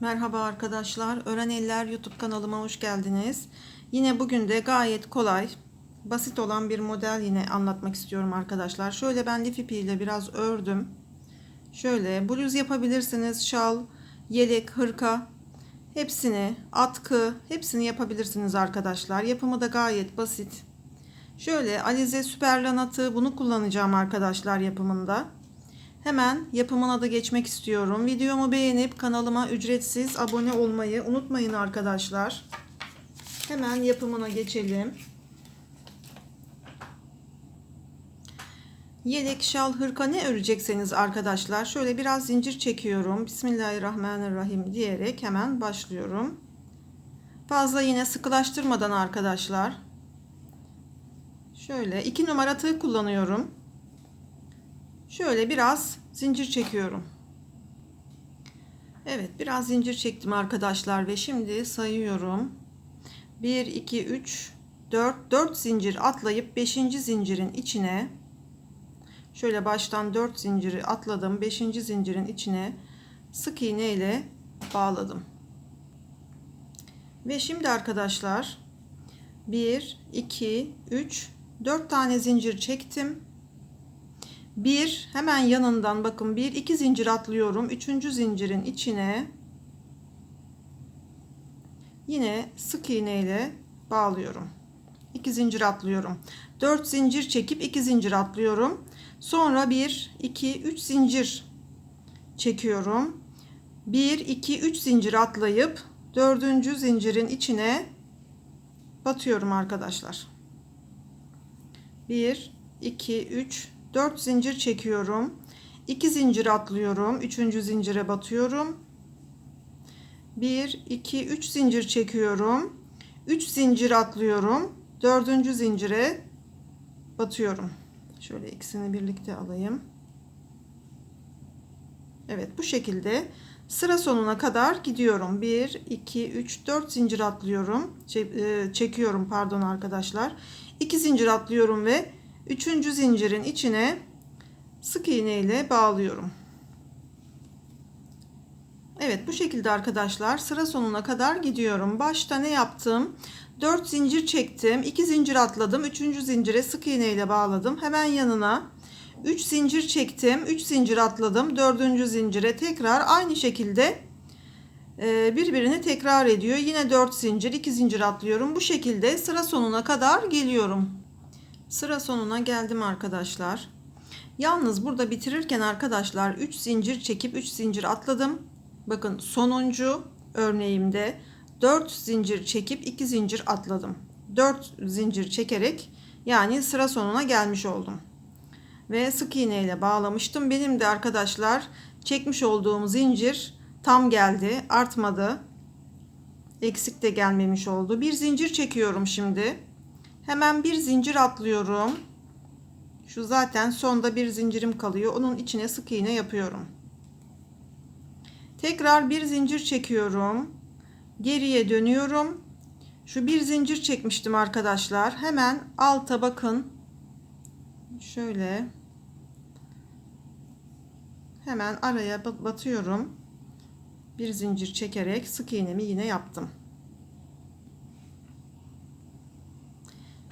Merhaba arkadaşlar. Ören Eller YouTube kanalıma hoş geldiniz. Yine bugün de gayet kolay, basit olan bir model yine anlatmak istiyorum arkadaşlar. Şöyle ben lif ipiyle biraz ördüm. Şöyle bluz yapabilirsiniz. Şal, yelek, hırka hepsini, atkı hepsini yapabilirsiniz arkadaşlar. Yapımı da gayet basit. Şöyle Alize Süperlan bunu kullanacağım arkadaşlar yapımında. Hemen yapımına da geçmek istiyorum. Videomu beğenip kanalıma ücretsiz abone olmayı unutmayın arkadaşlar. Hemen yapımına geçelim. Yelek, şal, hırka ne örecekseniz arkadaşlar şöyle biraz zincir çekiyorum. Bismillahirrahmanirrahim diyerek hemen başlıyorum. Fazla yine sıkılaştırmadan arkadaşlar. Şöyle iki numara tığ kullanıyorum. Şöyle biraz zincir çekiyorum. Evet biraz zincir çektim arkadaşlar ve şimdi sayıyorum. 1 2 3 4 4 zincir atlayıp 5. zincirin içine şöyle baştan 4 zinciri atladım 5. zincirin içine sık iğne ile bağladım. Ve şimdi arkadaşlar 1 2 3 4 tane zincir çektim. Bir hemen yanından bakın bir iki zincir atlıyorum. Üçüncü zincirin içine yine sık iğne ile bağlıyorum. İki zincir atlıyorum. Dört zincir çekip iki zincir atlıyorum. Sonra bir, iki, üç zincir çekiyorum. Bir, iki, üç zincir atlayıp dördüncü zincirin içine batıyorum arkadaşlar. Bir, iki, üç, 4 zincir çekiyorum. 2 zincir atlıyorum. 3. zincire batıyorum. 1 2 3 zincir çekiyorum. 3 zincir atlıyorum. 4. zincire batıyorum. Şöyle ikisini birlikte alayım. Evet bu şekilde sıra sonuna kadar gidiyorum. 1 2 3 4 zincir atlıyorum. Çekiyorum pardon arkadaşlar. 2 zincir atlıyorum ve Üçüncü zincirin içine sık iğne ile bağlıyorum. Evet bu şekilde arkadaşlar sıra sonuna kadar gidiyorum. Başta ne yaptım? 4 zincir çektim. 2 zincir atladım. 3. zincire sık iğne ile bağladım. Hemen yanına 3 zincir çektim. 3 zincir atladım. 4. zincire tekrar aynı şekilde e, birbirini tekrar ediyor. Yine 4 zincir, 2 zincir atlıyorum. Bu şekilde sıra sonuna kadar geliyorum. Sıra sonuna geldim arkadaşlar. Yalnız burada bitirirken arkadaşlar 3 zincir çekip 3 zincir atladım. Bakın sonuncu örneğimde 4 zincir çekip 2 zincir atladım. 4 zincir çekerek yani sıra sonuna gelmiş oldum. Ve sık iğne ile bağlamıştım. Benim de arkadaşlar çekmiş olduğum zincir tam geldi. Artmadı. Eksik de gelmemiş oldu. Bir zincir çekiyorum şimdi. Hemen bir zincir atlıyorum. Şu zaten sonda bir zincirim kalıyor. Onun içine sık iğne yapıyorum. Tekrar bir zincir çekiyorum. Geriye dönüyorum. Şu bir zincir çekmiştim arkadaşlar. Hemen alta bakın. Şöyle. Hemen araya batıyorum. Bir zincir çekerek sık iğnemi yine yaptım.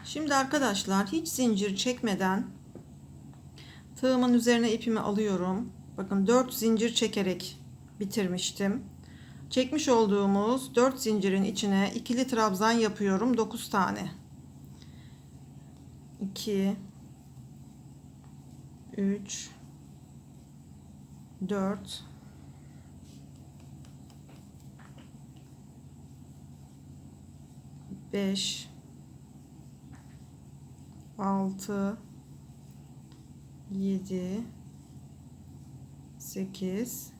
Şimdi arkadaşlar hiç zincir çekmeden tığımın üzerine ipimi alıyorum. Bakın 4 zincir çekerek bitirmiştim. Çekmiş olduğumuz 4 zincirin içine ikili trabzan yapıyorum 9 tane. 2 3 4 5 6 7 8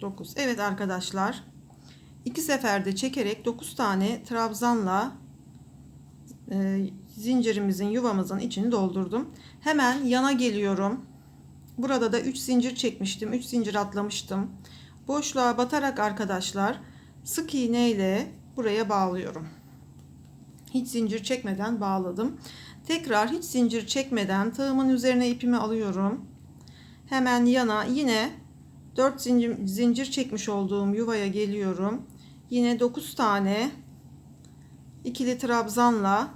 9 Evet arkadaşlar. İki seferde çekerek 9 tane trabzanla e, zincirimizin yuvamızın içini doldurdum. Hemen yana geliyorum. Burada da 3 zincir çekmiştim 3 zincir atlamıştım. Boşluğa batarak arkadaşlar sık iğne ile buraya bağlıyorum. Hiç zincir çekmeden bağladım Tekrar hiç zincir çekmeden tığımın üzerine ipimi alıyorum. Hemen yana yine 4 zincir, zincir çekmiş olduğum yuvaya geliyorum. Yine 9 tane ikili trabzanla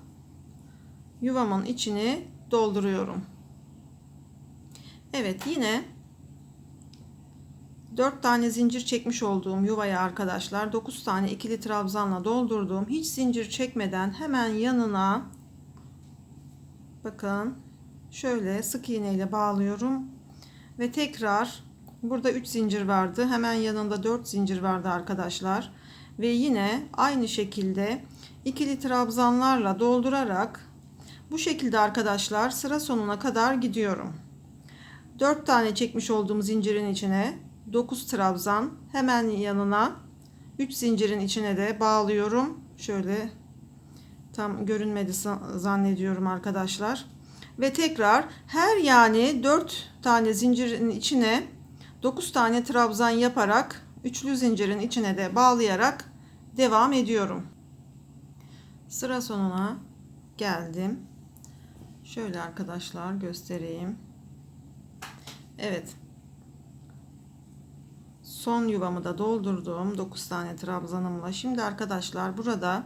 yuvamın içini dolduruyorum. Evet yine 4 tane zincir çekmiş olduğum yuvaya arkadaşlar 9 tane ikili trabzanla doldurduğum hiç zincir çekmeden hemen yanına bakın şöyle sık iğne ile bağlıyorum ve tekrar burada 3 zincir vardı. Hemen yanında 4 zincir vardı arkadaşlar. Ve yine aynı şekilde ikili trabzanlarla doldurarak bu şekilde arkadaşlar sıra sonuna kadar gidiyorum. 4 tane çekmiş olduğum zincirin içine 9 trabzan hemen yanına 3 zincirin içine de bağlıyorum. Şöyle tam görünmedi zannediyorum arkadaşlar ve tekrar her yani 4 tane zincirin içine 9 tane trabzan yaparak üçlü zincirin içine de bağlayarak devam ediyorum. Sıra sonuna geldim. Şöyle arkadaşlar göstereyim. Evet. Son yuvamı da doldurdum 9 tane trabzanımla. Şimdi arkadaşlar burada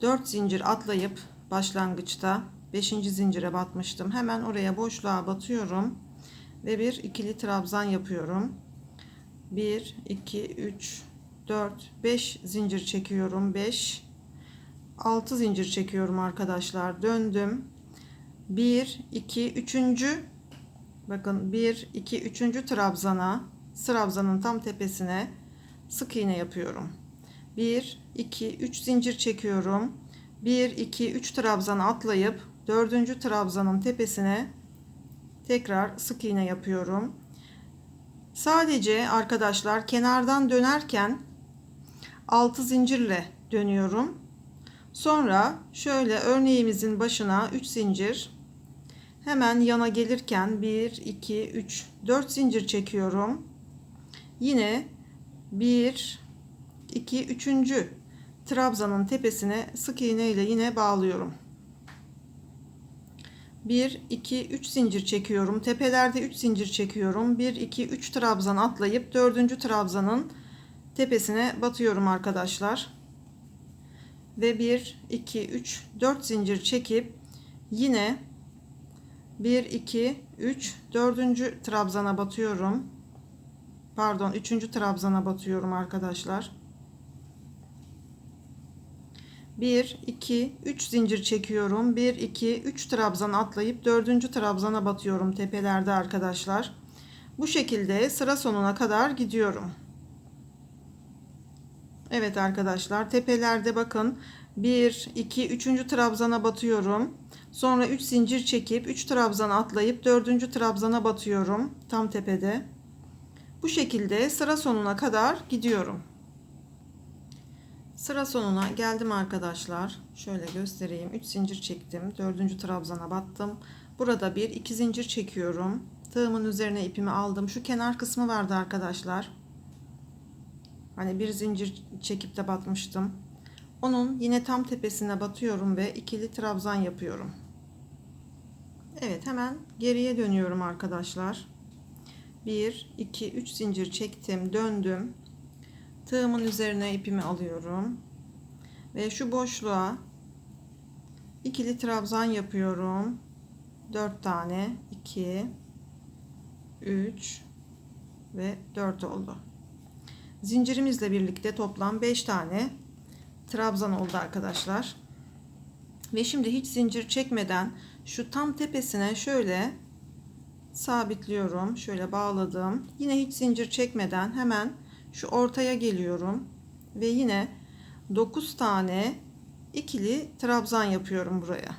4 zincir atlayıp başlangıçta 5. zincire batmıştım. Hemen oraya boşluğa batıyorum ve bir ikili trabzan yapıyorum. 1 2 3 4 5 zincir çekiyorum. 5 6 zincir çekiyorum arkadaşlar. Döndüm. 1 2 3. Bakın 1 2 3. trabzana trabzanın tam tepesine sık iğne yapıyorum. 1 2 3 zincir çekiyorum. 1 2 3 trabzan atlayıp 4. trabzanın tepesine tekrar sık iğne yapıyorum. Sadece arkadaşlar kenardan dönerken 6 zincirle dönüyorum. Sonra şöyle örneğimizin başına 3 zincir hemen yana gelirken 1 2 3 4 zincir çekiyorum. Yine 1 2 3. trabzanın tepesine sık iğne ile yine bağlıyorum. 1 2 3 zincir çekiyorum. Tepelerde 3 zincir çekiyorum. 1 2 3 trabzan atlayıp 4. trabzanın tepesine batıyorum arkadaşlar. Ve 1 2 3 4 zincir çekip yine 1 2 3 4. trabzana batıyorum. Pardon 3. trabzana batıyorum arkadaşlar. 1 2 3 zincir çekiyorum 1 2 3 trabzan atlayıp 4. trabzana batıyorum tepelerde arkadaşlar bu şekilde sıra sonuna kadar gidiyorum Evet arkadaşlar tepelerde bakın 1 2 3. trabzana batıyorum sonra 3 zincir çekip 3 trabzan atlayıp 4. trabzana batıyorum tam tepede bu şekilde sıra sonuna kadar gidiyorum Sıra sonuna geldim arkadaşlar. Şöyle göstereyim. 3 zincir çektim. 4. trabzana battım. Burada bir iki zincir çekiyorum. Tığımın üzerine ipimi aldım. Şu kenar kısmı vardı arkadaşlar. Hani bir zincir çekip de batmıştım. Onun yine tam tepesine batıyorum ve ikili trabzan yapıyorum. Evet hemen geriye dönüyorum arkadaşlar. 1 2 3 zincir çektim, döndüm tığımın üzerine ipimi alıyorum. Ve şu boşluğa ikili trabzan yapıyorum. 4 tane. 2 3 ve 4 oldu. Zincirimizle birlikte toplam 5 tane trabzan oldu arkadaşlar. Ve şimdi hiç zincir çekmeden şu tam tepesine şöyle sabitliyorum. Şöyle bağladım. Yine hiç zincir çekmeden hemen şu ortaya geliyorum ve yine 9 tane ikili trabzan yapıyorum buraya.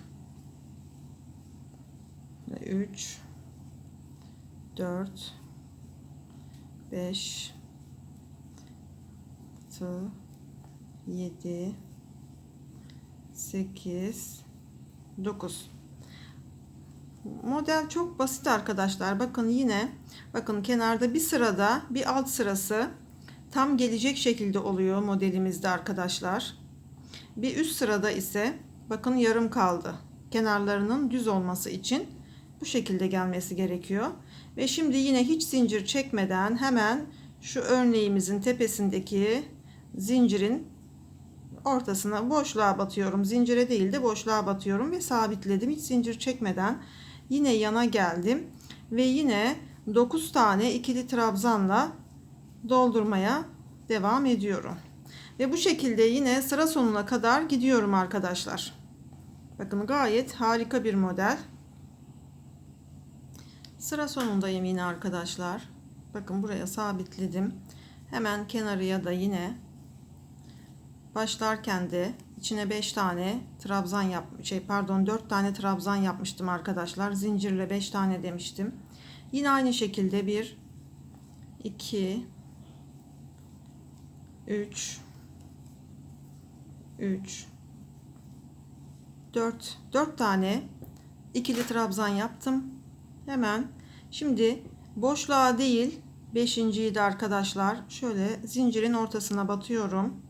3 4 5 6 7 8 9 model çok basit arkadaşlar. Bakın yine bakın kenarda bir sırada bir alt sırası tam gelecek şekilde oluyor modelimizde arkadaşlar. Bir üst sırada ise bakın yarım kaldı. Kenarlarının düz olması için bu şekilde gelmesi gerekiyor. Ve şimdi yine hiç zincir çekmeden hemen şu örneğimizin tepesindeki zincirin ortasına boşluğa batıyorum. Zincire değil de boşluğa batıyorum ve sabitledim. Hiç zincir çekmeden yine yana geldim ve yine 9 tane ikili trabzanla doldurmaya devam ediyorum. Ve bu şekilde yine sıra sonuna kadar gidiyorum arkadaşlar. Bakın gayet harika bir model. Sıra sonundayım yine arkadaşlar. Bakın buraya sabitledim. Hemen kenarıya da yine başlarken de içine 5 tane trabzan yap şey pardon 4 tane trabzan yapmıştım arkadaşlar. Zincirle 5 tane demiştim. Yine aynı şekilde 1 2 3 3 4 4 tane ikili trabzan yaptım. Hemen şimdi boşluğa değil 5.yi de arkadaşlar şöyle zincirin ortasına batıyorum.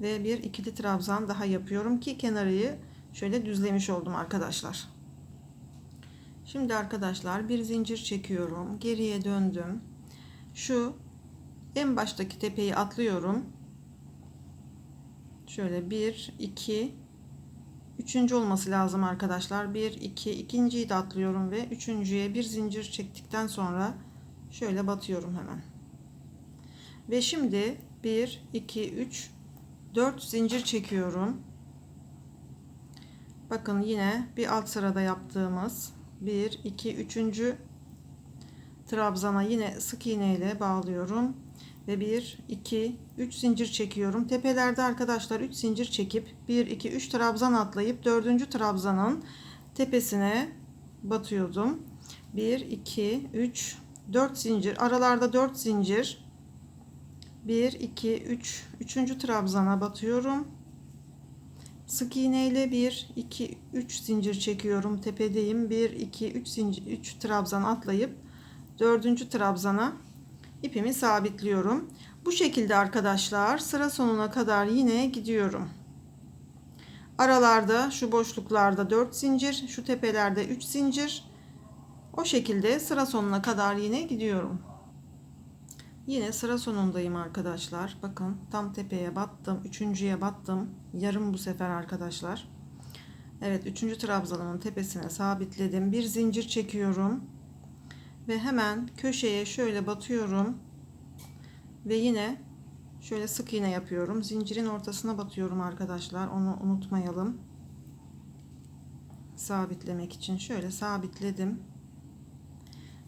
Ve bir ikili trabzan daha yapıyorum ki kenarıyı şöyle düzlemiş oldum arkadaşlar. Şimdi arkadaşlar bir zincir çekiyorum. Geriye döndüm. Şu en baştaki tepeyi atlıyorum. Şöyle 1 2 Üçüncü olması lazım arkadaşlar. 1 2 ikinciyi de atlıyorum ve üçüncüye bir zincir çektikten sonra şöyle batıyorum hemen. Ve şimdi 1 2 3 4 zincir çekiyorum. Bakın yine bir alt sırada yaptığımız 1 2 3. trabzana yine sık iğne ile bağlıyorum ve 1 2 3 zincir çekiyorum. Tepelerde arkadaşlar 3 zincir çekip 1 2 3 trabzan atlayıp 4. trabzanın tepesine batıyordum. 1 2 3 4 zincir aralarda 4 zincir 1 2 3 3. trabzana batıyorum. Sık iğne ile 1 2 3 zincir çekiyorum. Tepedeyim. 1 2 3 zincir 3 trabzan atlayıp 4. trabzana ipimi sabitliyorum. Bu şekilde arkadaşlar sıra sonuna kadar yine gidiyorum. Aralarda şu boşluklarda 4 zincir, şu tepelerde 3 zincir. O şekilde sıra sonuna kadar yine gidiyorum. Yine sıra sonundayım arkadaşlar. Bakın tam tepeye battım. Üçüncüye battım. Yarım bu sefer arkadaşlar. Evet üçüncü trabzanımın tepesine sabitledim. Bir zincir çekiyorum. Ve hemen köşeye şöyle batıyorum. Ve yine şöyle sık iğne yapıyorum. Zincirin ortasına batıyorum arkadaşlar. Onu unutmayalım. Sabitlemek için şöyle sabitledim.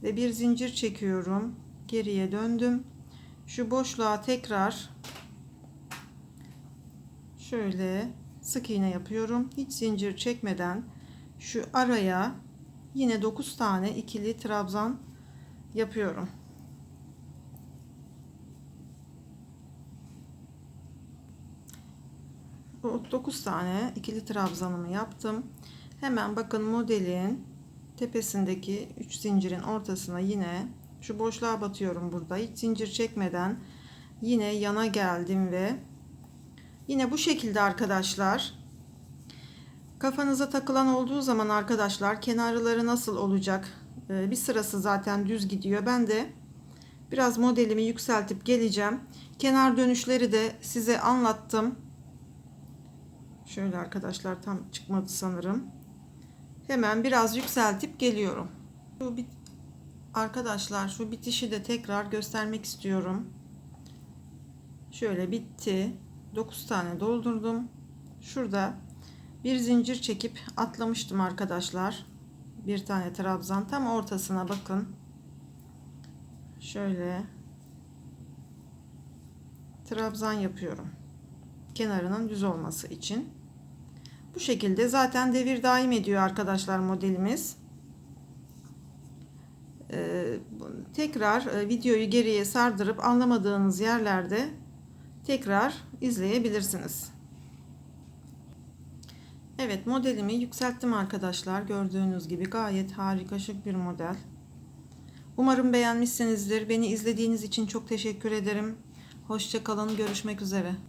Ve bir zincir çekiyorum geriye döndüm. Şu boşluğa tekrar şöyle sık iğne yapıyorum. Hiç zincir çekmeden şu araya yine 9 tane ikili trabzan yapıyorum. Bu 9 tane ikili trabzanımı yaptım. Hemen bakın modelin tepesindeki 3 zincirin ortasına yine şu boşluğa batıyorum burada. Hiç zincir çekmeden yine yana geldim ve yine bu şekilde arkadaşlar kafanıza takılan olduğu zaman arkadaşlar kenarları nasıl olacak? Ee, bir sırası zaten düz gidiyor. Ben de biraz modelimi yükseltip geleceğim. Kenar dönüşleri de size anlattım. Şöyle arkadaşlar tam çıkmadı sanırım. Hemen biraz yükseltip geliyorum. Bu bir Arkadaşlar şu bitişi de tekrar göstermek istiyorum. Şöyle bitti. 9 tane doldurdum. Şurada bir zincir çekip atlamıştım arkadaşlar. Bir tane trabzan tam ortasına bakın. Şöyle trabzan yapıyorum. Kenarının düz olması için. Bu şekilde zaten devir daim ediyor arkadaşlar modelimiz. Ee, tekrar e, videoyu geriye sardırıp anlamadığınız yerlerde tekrar izleyebilirsiniz. Evet modelimi yükselttim arkadaşlar. Gördüğünüz gibi gayet harika şık bir model. Umarım beğenmişsinizdir. Beni izlediğiniz için çok teşekkür ederim. Hoşçakalın. Görüşmek üzere.